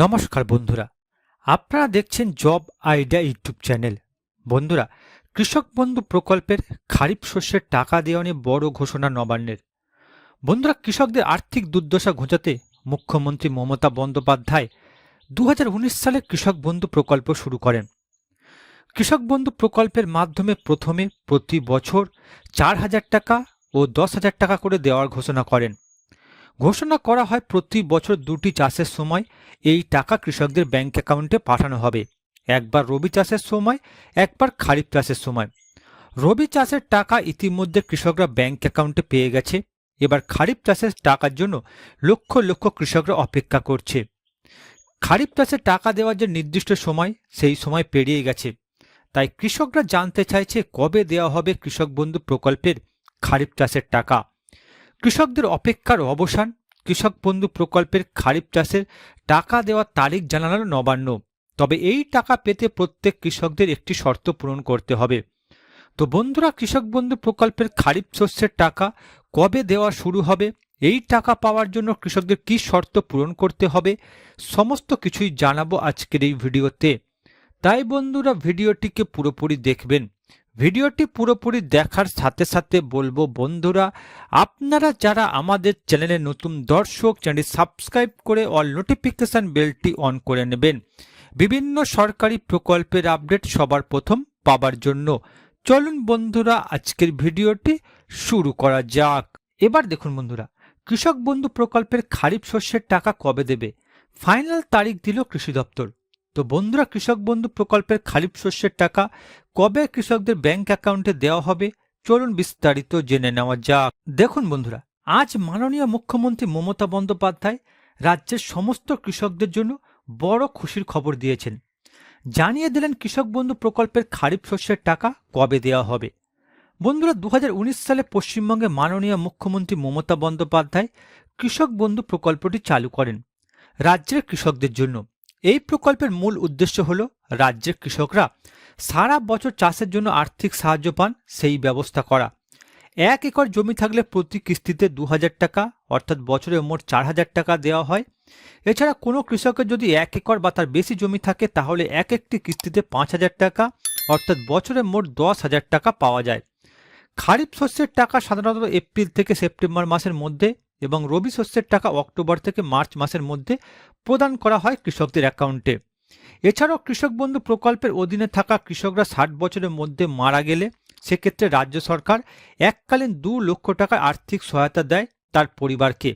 নমস্কার বন্ধুরা, আপনারা দেখছেন জব আইডিয়া ইউটিউব চ্যানেল। বন্ধুরা, কৃষক বন্ধু প্রকল্পের খারিফ শস্যের টাকা দেওয়া নিয়ে বড় ঘোষণা নবান্নের। বন্ধুরা, কৃষকদের আর্থিক দুর্দশা ঘোচাতে মুখ্যমন্ত্রী মমতা বন্দ্যোপাধ্যায় দু হাজার উনিশ সালে কৃষক বন্ধু প্রকল্প শুরু করেন। কৃষক বন্ধু প্রকল্পের মাধ্যমে প্রথমে প্রতি বছর চার হাজার টাকা ও দশ হাজার টাকা করে দেওয়ার ঘোষণা করেন। ঘোষণা করা হয় প্রতি বছর দুটি চাষের সময় এই টাকা কৃষকদের ব্যাংক অ্যাকাউন্টে পাঠানো হবে। একবার রবি চাষের সময়, একবার খারিফ চাষের সময়। রবি চাষের টাকা ইতিমধ্যে কৃষকরা ব্যাংক অ্যাকাউন্টে পেয়ে গেছে। এবার খারিফ চাষের টাকার জন্য লক্ষ লক্ষ কৃষকরা অপেক্ষা করছে। খারিফ চাষে টাকা দেওয়ার যে নির্দিষ্ট সময়, সেই সময় পেরিয়ে গেছে। তাই কৃষকরা জানতে চাইছে কবে দেওয়া হবে কৃষক বন্ধু প্রকল্পের খারিফ চাষের টাকা। কৃষকদের অপেক্ষার অবসান, কৃষক বন্ধু প্রকল্পের খারিফ চাষের টাকা দেওয়ার তারিখ জানালো নবান্ন। তবে এই টাকা পেতে প্রত্যেক কৃষকদের একটি শর্ত পূরণ করতে হবে। তো বন্ধুরা, কৃষক বন্ধু প্রকল্পের খারিফ শস্যের টাকা কবে দেওয়া শুরু হবে? এই টাকা পাওয়ার জন্য কৃষকদের কি শর্ত পূরণ করতে হবে? সমস্ত কিছুই জানাব আজকের এই ভিডিওতে। তাই বন্ধুরা, ভিডিওটিকে পুরোপুরি দেখবেন। ভিডিওটি পুরোপুরি দেখার সাথে সাথে বলব বন্ধুরা, আপনারা যারা আমাদের চ্যানেলে নতুন দর্শক চ্যানেল সাবস্ক্রাইব করে অল নোটিফিকেশন বেলটি অন করে নেবেন। বিভিন্ন সরকারি প্রকল্পের আপডেট সবার প্রথম পাবার জন্য। চলুন বন্ধুরা, আজকের ভিডিওটি শুরু করা যাক। এবার দেখুন বন্ধুরা, কৃষক বন্ধু প্রকল্পের খারিফ শস্যের টাকা কবে দেবে? ফাইনাল তারিখ দিল কৃষি দপ্তর। তো বন্ধুরা, কৃষক বন্ধু প্রকল্পের খারিফ শস্যের টাকা কবে কৃষকদের ব্যাংক অ্যাকাউন্টে দেওয়া হবে চলুন বিস্তারিত জেনে নেওয়া যাক। দেখুন বন্ধুরা, আজ মাননীয় মুখ্যমন্ত্রী মমতা বন্দ্যোপাধ্যায় রাজ্যের সমস্ত কৃষকদের জন্য বড় খুশির খবর দিয়েছেন। জানিয়ে দিলেন কৃষক বন্ধু প্রকল্পের খারিফ শস্যের টাকা কবে দেওয়া হবে। বন্ধুরা দু হাজার উনিশ সালে পশ্চিমবঙ্গে মাননীয় মুখ্যমন্ত্রী মমতা বন্দ্যোপাধ্যায় কৃষক বন্ধু প্রকল্পটি চালু করেন রাজ্যের কৃষকদের জন্য। এই প্রকল্পের মূল উদ্দেশ্য হল রাজ্যের কৃষকরা সারা বছর চাষের জন্য আর্থিক সাহায্য পান, সেই ব্যবস্থা করা। এক একর জমি থাকলে প্রতি কিস্তিতে দু হাজার টাকা, অর্থাৎ বছরে মোট চার হাজার টাকা দেওয়া হয়। এছাড়া কোনো কৃষকের যদি এক একর বা তার বেশি জমি থাকে, তাহলে এক একটি কিস্তিতে পাঁচ হাজার টাকা, অর্থাৎ বছরে মোট দশ হাজার টাকা পাওয়া যায়। খারিফ শস্যের টাকা সাধারণত এপ্রিল থেকে সেপ্টেম্বর মাসের মধ্যে এবং রবি শস্যের টাকা অক্টোবর থেকে মার্চ মাসের মধ্যে প্রদান করা হয় কৃষকদের অ্যাকাউন্টে। এছাড়াও কৃষক বন্ধু প্রকল্পের অধীনে থাকা কৃষকরা ষাট বছরের মধ্যে মারা গেলে সেক্ষেত্রে রাজ্য সরকার এককালীন দু লক্ষ টাকা আর্থিক সহায়তা দেয় তার পরিবারকে।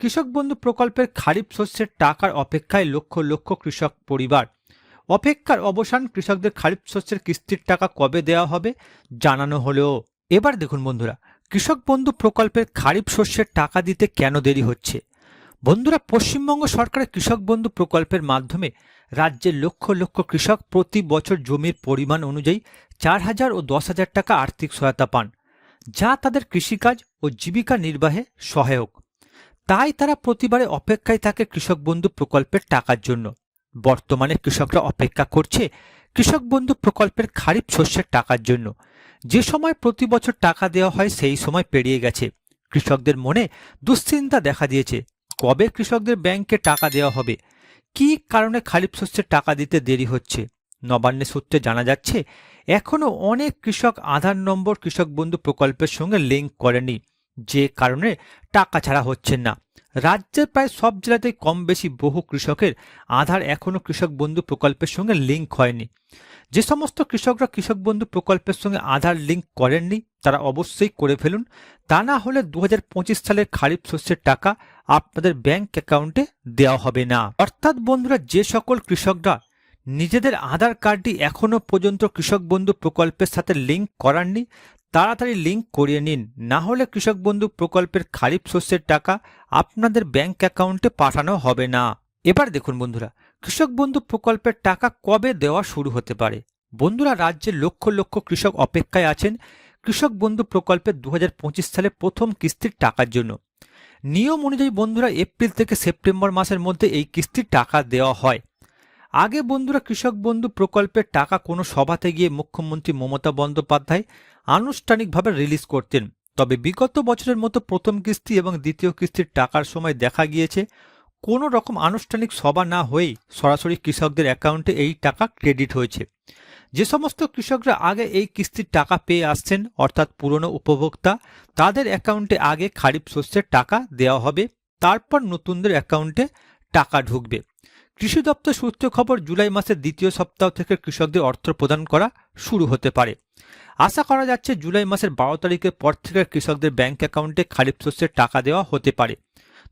কৃষক বন্ধু প্রকল্পের খারিফ শস্যের টাকার অপেক্ষায় লক্ষ লক্ষ কৃষক পরিবার। অপেক্ষার অবসান কৃষকদের খারিফ শস্যের কিস্তির টাকা কবে দেওয়া হবে জানানো হলেও এবার দেখুন বন্ধুরা কৃষক বন্ধু প্রকল্পের খারিফ শস্যের টাকা দিতে কেন দেরি হচ্ছে? বন্ধুরা, পশ্চিমবঙ্গ সরকারের কৃষক বন্ধু প্রকল্পের মাধ্যমে রাজ্যের লক্ষ লক্ষ কৃষক প্রতি বছর জমির পরিমাণ অনুযায়ী চার হাজার ও দশ হাজার টাকা আর্থিক সহায়তা পান, যা তাদের কৃষিকাজ ও জীবিকা নির্বাহে সহায়ক। তাই তারা প্রতিবারে অপেক্ষায় থাকে কৃষক বন্ধু প্রকল্পের টাকার জন্য। বর্তমানে কৃষকরা অপেক্ষা করছে কৃষক বন্ধু প্রকল্পের খারিফ শস্যের টাকার জন্য। যে সময় প্রতি বছর টাকা দেওয়া হয়, সেই সময় পেরিয়ে গেছে। কৃষকদের মনে দুশ্চিন্তা দেখা দিয়েছে। কবে কৃষকদের ব্যাংকে টাকা দেওয়া হবে? কি কারণে খারিফ শস্যের টাকা দিতে দেরি হচ্ছে? নবান্নে সূত্রে জানা যাচ্ছে এখনও অনেক কৃষক আধার নম্বর কৃষক বন্ধু প্রকল্পের সঙ্গে লিঙ্ক করেনি। যে কারণে টাকা ছাড়া হচ্ছে না। রাজ্যের প্রায় সব জেলাতেই কম বেশি বহু কৃষকের আধার এখনও কৃষক বন্ধু প্রকল্পের সঙ্গে লিঙ্ক হয়নি। যে সমস্ত কৃষকরা কৃষক বন্ধু প্রকল্পের সঙ্গে আধার লিঙ্ক করেননি, তারা অবশ্যই করে ফেলুন। তা না হলে দুহাজার পঁচিশ সালের খারিফ শস্যের টাকা আপনাদের ব্যাংক অ্যাকাউন্টে দেওয়া হবে না। অর্থাৎ বন্ধুরা, যে সকল কৃষকরা নিজেদের আধার কার্ডটি এখনও পর্যন্ত কৃষক বন্ধু প্রকল্পের সাথে লিঙ্ক করাননি, তাড়াতাড়ি লিঙ্ক করিয়ে নিন। না হলে কৃষক বন্ধু প্রকল্পের খারিফ শস্যের টাকা আপনাদের ব্যাংক অ্যাকাউন্টে পাঠানো হবে না। এবার দেখুন বন্ধুরা কৃষক বন্ধু প্রকল্পের টাকা কবে দেওয়া শুরু হতে পারে? বন্ধুরা রাজ্যের লক্ষ লক্ষ কৃষক অপেক্ষায় আছেন। কৃষক বন্ধু প্রকল্পের দু হাজার পঁচিশ সালে প্রথম কিস্তির টাকার জন্য। নিয়ম অনুযায়ী বন্ধুরা, এপ্রিল থেকে সেপ্টেম্বর মাসের মধ্যে এই কিস্তির টাকা দেওয়া হয়। আগে বন্ধুরা, কৃষক বন্ধু প্রকল্পের টাকা কোনো সভাতে গিয়ে মুখ্যমন্ত্রী মমতা বন্দ্যোপাধ্যায় আনুষ্ঠানিকভাবে রিলিজ করতেন। তবে বিগত বছরের মতো প্রথম কিস্তি এবং দ্বিতীয় কিস্তির টাকার সময় দেখা গিয়েছে। কোনো রকম আনুষ্ঠানিক সভা না হয়েই সরাসরি কৃষকদের অ্যাকাউন্টে এই টাকা ক্রেডিট হয়েছে। যে সমস্ত কৃষকরা আগে এই কিস্তির টাকা পেয়ে আসছেন, অর্থাৎ পুরনো উপভোক্তা, তাদের অ্যাকাউন্টে আগে খারিফ শস্যের টাকা দেওয়া হবে, তারপর নতুনদের অ্যাকাউন্টে টাকা ঢুকবে। কৃষি দপ্তর সূত্র খবর, জুলাই মাসের দ্বিতীয় সপ্তাহ থেকে কৃষকদের অর্থ প্রদান করা শুরু হতে পারে। আশা করা যাচ্ছে, জুলাই মাসের বারো তারিখের পর থেকে কৃষকদের ব্যাংক অ্যাকাউন্টে খারিফ শস্যের টাকা দেওয়া হতে পারে।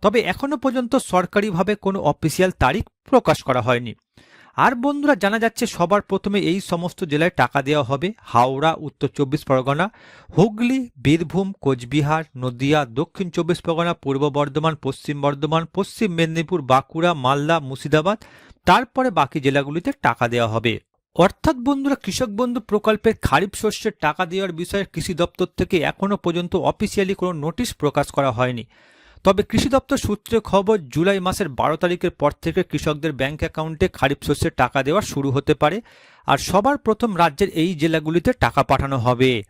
তবে এখনও পর্যন্ত সরকারিভাবে কোনো অফিসিয়াল তারিখ প্রকাশ করা হয়নি। আর বন্ধুরা, জানা যাচ্ছে সবার প্রথমে এই সমস্ত জেলায় টাকা দেওয়া হবে। হাওড়া, উত্তর চব্বিশ পরগনা, হুগলি, বীরভূম, কোচবিহার, নদিয়া, দক্ষিণ চব্বিশ পরগনা, পূর্ব বর্ধমান, পশ্চিম বর্ধমান, পশ্চিম মেদিনীপুর, বাঁকুড়া, মালদা, মুর্শিদাবাদ, তারপরে বাকি জেলাগুলিতে টাকা দেওয়া হবে। অর্থাৎ বন্ধুরা, কৃষক বন্ধু প্রকল্পের খারিফ শস্যের টাকা দেওয়ার বিষয়ে কৃষি দপ্তর থেকে এখনও পর্যন্ত অফিসিয়ালি কোনো নোটিশ প্রকাশ করা হয়নি। তবে কৃষি দপ্তর সূত্রে খবর, জুলাই মাসের বারো তারিখের পর থেকে কৃষকদের ব্যাংক অ্যাকাউন্টে খারিফ শস্যের টাকা দেওয়া শুরু হতে পারে। আর সবার প্রথম রাজ্যের এই জেলাগুলিতে টাকা পাঠানো হবে।